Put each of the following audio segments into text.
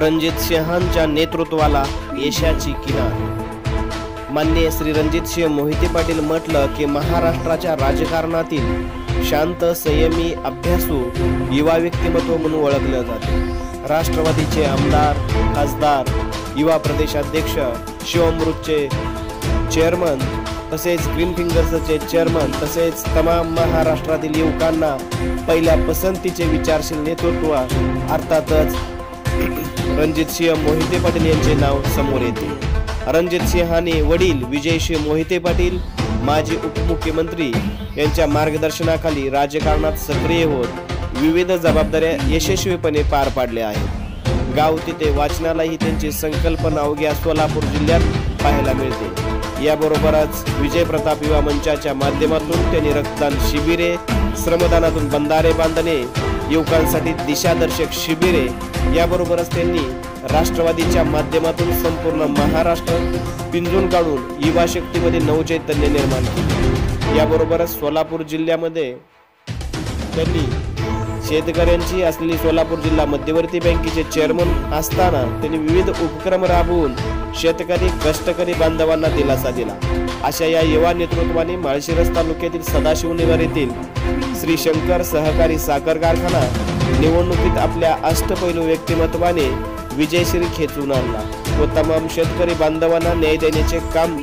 रणजित सिंहांच्या नेतृत्वाला यशाची किनार. मान्य श्री रणजित सिंह मोहिते पाटील म्हटलं की महाराष्ट्राच्या राजकारणातील शांत संयमी अभ्यासू युवा व्यक्तिमत्व म्हणून ओळखलं जाते. राष्ट्रवादीचे आमदार खासदार युवा प्रदेशाध्यक्ष शिवमृतचे चेअरमन तसेच ग्रीन फिंगर्सचे चेअरमन तसेच तमाम महाराष्ट्रातील युवकांना पहिल्या पसंतीचे विचारशील नेतृत्व अर्थातच रणजित सिंह मोहिते पाटील यांचे नाव समोर येते. रणजित सिंहाने वडील विजयसिंह मोहिते पाटील माजी उपमुख्यमंत्री यांच्या मार्गदर्शनाखाली राजकारणात सक्रिय होत विविध जबाबदाऱ्या यशस्वीपणे पार पाडल्या आहेत. गाव तिथे वाचनालाही त्यांची संकल्पना अवघ्या सोलापूर जिल्ह्यात पाहायला मिळते. याबरोबरच विजय प्रताप युवा मंचाच्या माध्यमातून त्यांनी रक्तदान शिबिरे श्रमदानातून बंधारे बांधणे युवकांसाठी दिशादर्शक शिबिरे. याबरोबरच त्यांनी राष्ट्रवादीच्या माध्यमातून संपूर्ण महाराष्ट्र पिंजून काढून युवा शक्तीमध्ये नवचैतन्य निर्माण केले. याबरोबरच सोलापूर जिल्ह्यामध्ये त्यांनी शेतकऱ्यांची असलेली सोलापूर जिल्हा मध्यवर्ती बँकेचे चेअरमन असताना त्यांनी विविध उपक्रम राबवून शेतकरी कष्टकरी बांधवांना दिलासा दिला. अशा या युवा नेतृत्वाने माळशिरस तालुक्यातील सदाशिवनगर येथील श्री शंकर सहकारी साखर कारखाना निवडणुकीत आपल्या अष्टपैलू व्यक्तिमत्वाने विजयश्री खेचून आणला. व तमाम शेतकरी बांधवांना न्याय देण्याचे काम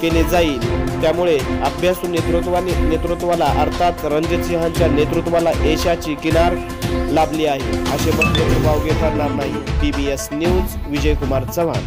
केले जाईल. त्यामुळे अभ्यासू नेतृत्वाने नेतृत्वाला अर्थात रणजित सिंहांच्या नेतृत्वाला यशाची किनार लाभली आहे. असे वक्तव्य घेता येणार नाही पीबीएस न्यूज विजयकुमार चव्हाण.